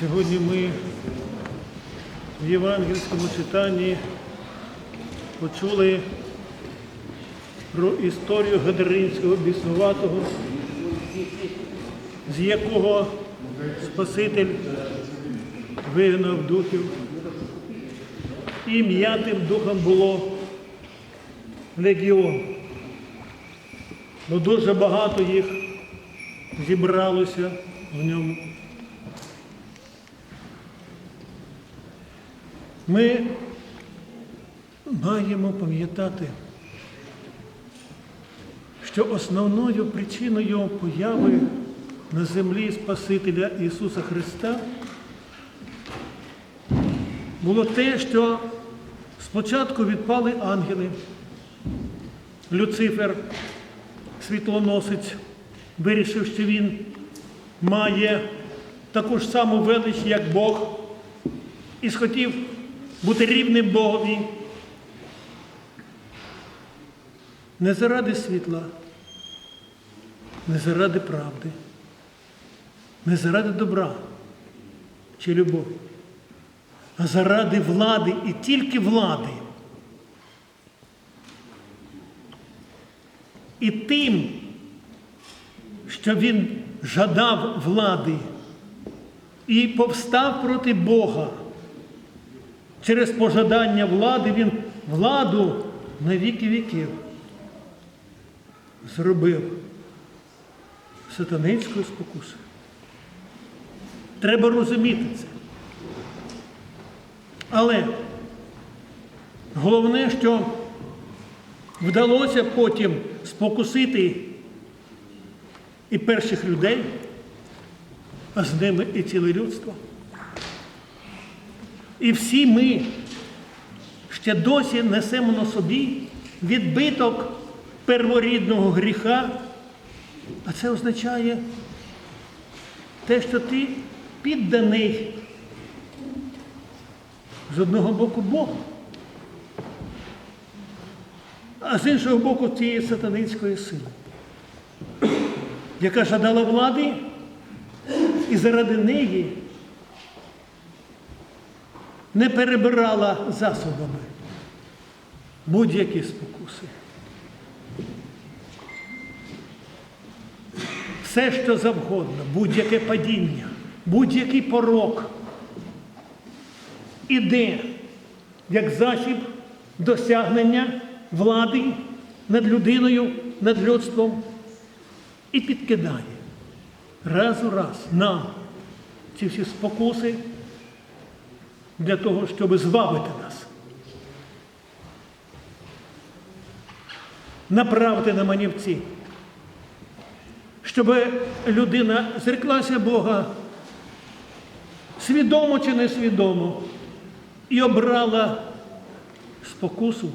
Сьогодні ми в євангельському читанні почули про історію Гадаринського біснуватого, з якого Спаситель вигнав духів. І м'ятим духом було легіон. Бо дуже багато їх зібралося в ньому. Ми маємо пам'ятати, що основною причиною появи на землі Спасителя Ісуса Христа було те, що спочатку відпали ангели, Люцифер, світлоносець, вирішив, що він має таку ж саму велич, як Бог, і схотів бути рівним Богові. Не заради світла, не заради правди, не заради добра чи любові, а заради влади і тільки влади. І тим, що він жадав влади і повстав проти Бога. Через пожадання влади він владу на віки віків зробив сатанинською спокусою. Треба розуміти це. Але головне, що вдалося потім спокусити і перших людей, а з ними і ціле людство. І всі ми ще досі несемо на собі відбиток перворідного гріха, а це означає те, що ти підданий. З одного боку Богу, а з іншого боку тієї сатанинської сили, яка жадала влади і заради неї не перебирала засобами будь-які спокуси. Все, що завгодно, будь-яке падіння, будь-який порок іде як засіб досягнення влади над людиною, над людством і підкидає раз у раз нам ці всі спокуси для того, щоб звабити нас. Направити на манівці, щоб людина зреклася Бога свідомо чи несвідомо і обрала спокусу.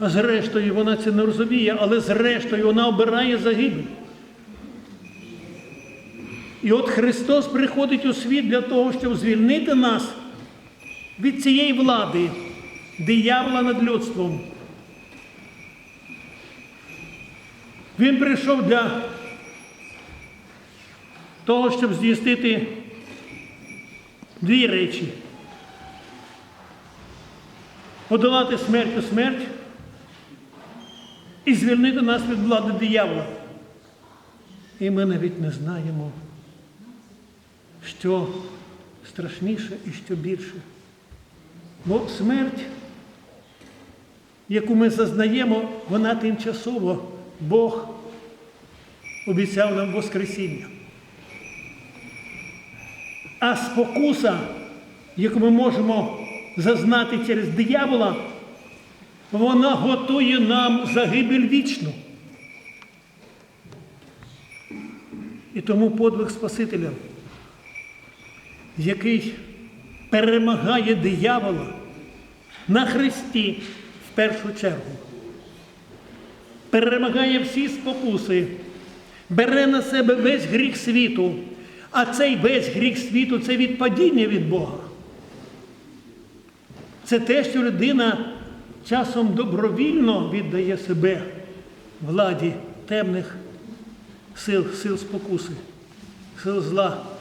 А зрештою вона це не розуміє, але зрештою вона обирає загибель. І от Христос приходить у світ для того, щоб звільнити нас від цієї влади, диявола над людством. Він прийшов для того, щоб здійснити дві речі. Подолати смерть у смерть і звільнити нас від влади диявола. І ми навіть не знаємо, що страшніше і що більше. Бо смерть, яку ми зазнаємо, вона тимчасово Бог обіцяв нам Воскресіння. А спокуса, яку ми можемо зазнати через диявола, вона готує нам загибель вічну. І тому подвиг Спасителя, який перемагає диявола на Христі в першу чергу, перемагає всі спокуси, бере на себе весь гріх світу, а цей весь гріх світу це відпадіння від Бога. Це те, що людина часом добровільно віддає себе владі темних сил, сил спокуси, сил зла.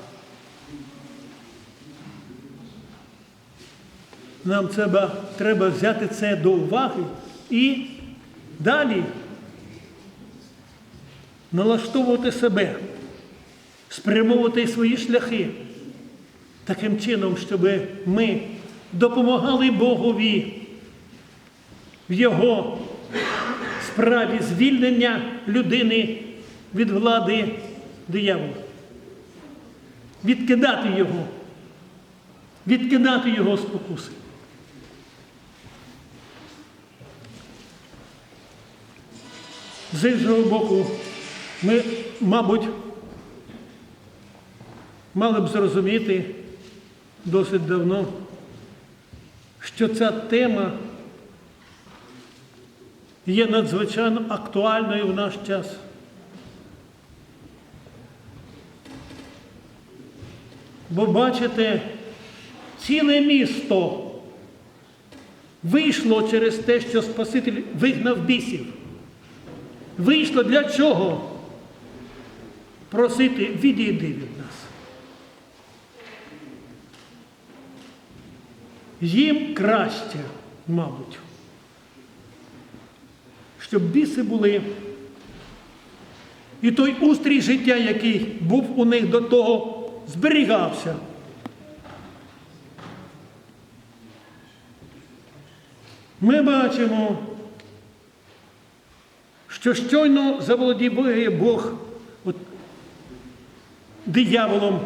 Нам треба, треба взяти це до уваги і далі налаштовувати себе, спрямовувати свої шляхи таким чином, щоб ми допомагали Богові в Його справі звільнення людини від влади диявола. Відкидати його, відкидати його спокуси. З іншого боку, ми, мабуть, мали б зрозуміти досить давно, що ця тема є надзвичайно актуальною в наш час. Бо бачите, ціле місто вийшло через те, що Спаситель вигнав бісів. Вийшло для чого? Просити відійди від нас. Їм краще, мабуть, щоб біси були. І той устрій життя, який був у них до того, зберігався. Ми бачимо, що щойно заволодіває Бог от, дияволом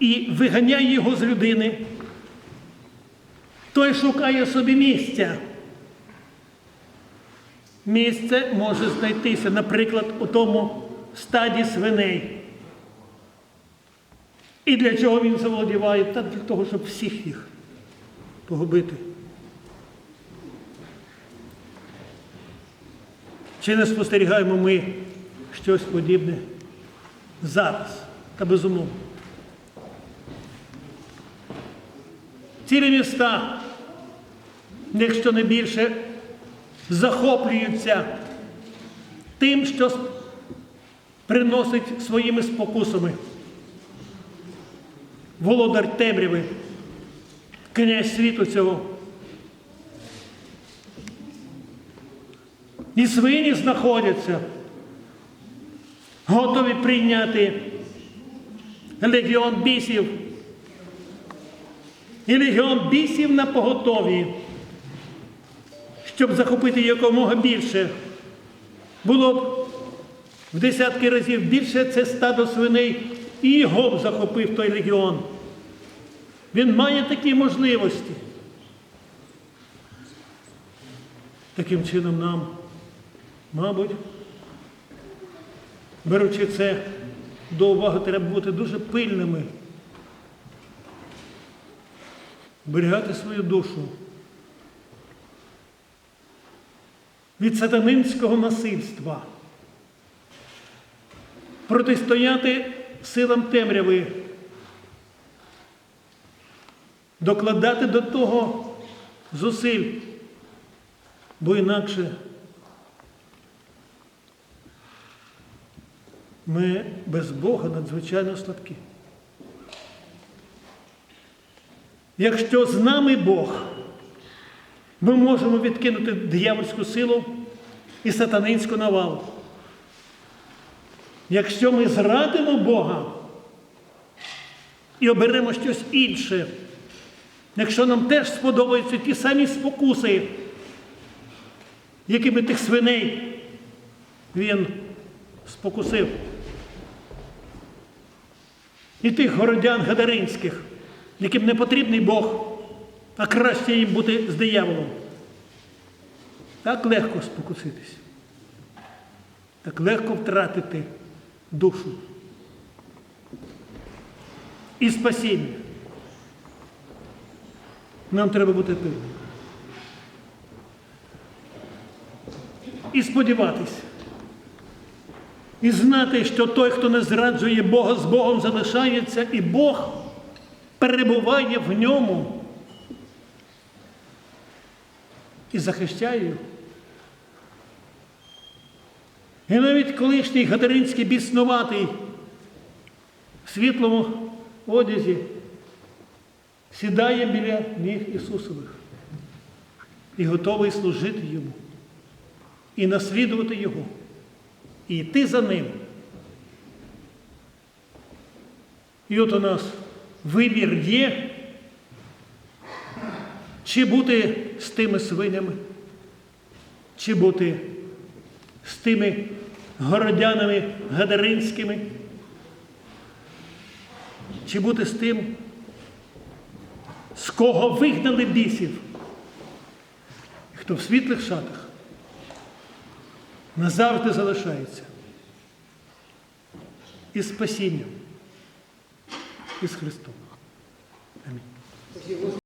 і виганяє його з людини, той шукає собі місця. Місце може знайтися, наприклад, у тому стаді свиней. І для чого він заволодіває? Та для того, щоб всіх їх погубити. Чи не спостерігаємо ми щось подібне зараз та безумовно? Цілі міста, якщо не більше, захоплюються тим, що приносить своїми спокусами. Володар темряви, князь світу цього. І свині знаходяться, готові прийняти легіон бісів. І легіон бісів на поготові, щоб захопити якомога більше. Було б в десятки разів більше це стадо свиней, і його б захопив той легіон. Він має такі можливості. Таким чином нам, мабуть, беручи це до уваги, треба бути дуже пильними. Берігати свою душу. Від сатанинського насильства, протистояти силам темряви, докладати до того зусиль, бо інакше ми без Бога надзвичайно слабкі. Якщо з нами Бог, ми можемо відкинути диявольську силу і сатанинську навалу. Якщо ми зрадимо Бога і оберемо щось інше, якщо нам теж сподобаються ті самі спокуси, якими тих свиней він спокусив, і тих городян Гадаринських, яким не потрібний Бог, а краще їм бути з дияволом. Так легко спокуситись. Так легко втратити душу. І спасіння. Нам треба бути пильними. І сподіватися. І знати, що той, хто не зраджує Бога, з Богом залишається, і Бог перебуває в ньому і захищає його. І навіть колишній Гадаринський біснуватий в світлому одязі сідає біля ніг Ісусових і готовий служити Йому, і наслідувати Його, і йти за Ним. І от у нас вибір є, чи бути з тими свинями, чи бути з тими городянами гадаринськими, чи бути з тим, з кого вигнали бісів, хто в світлих шатах назавжди залишається із спасінням, із Христом. Амінь.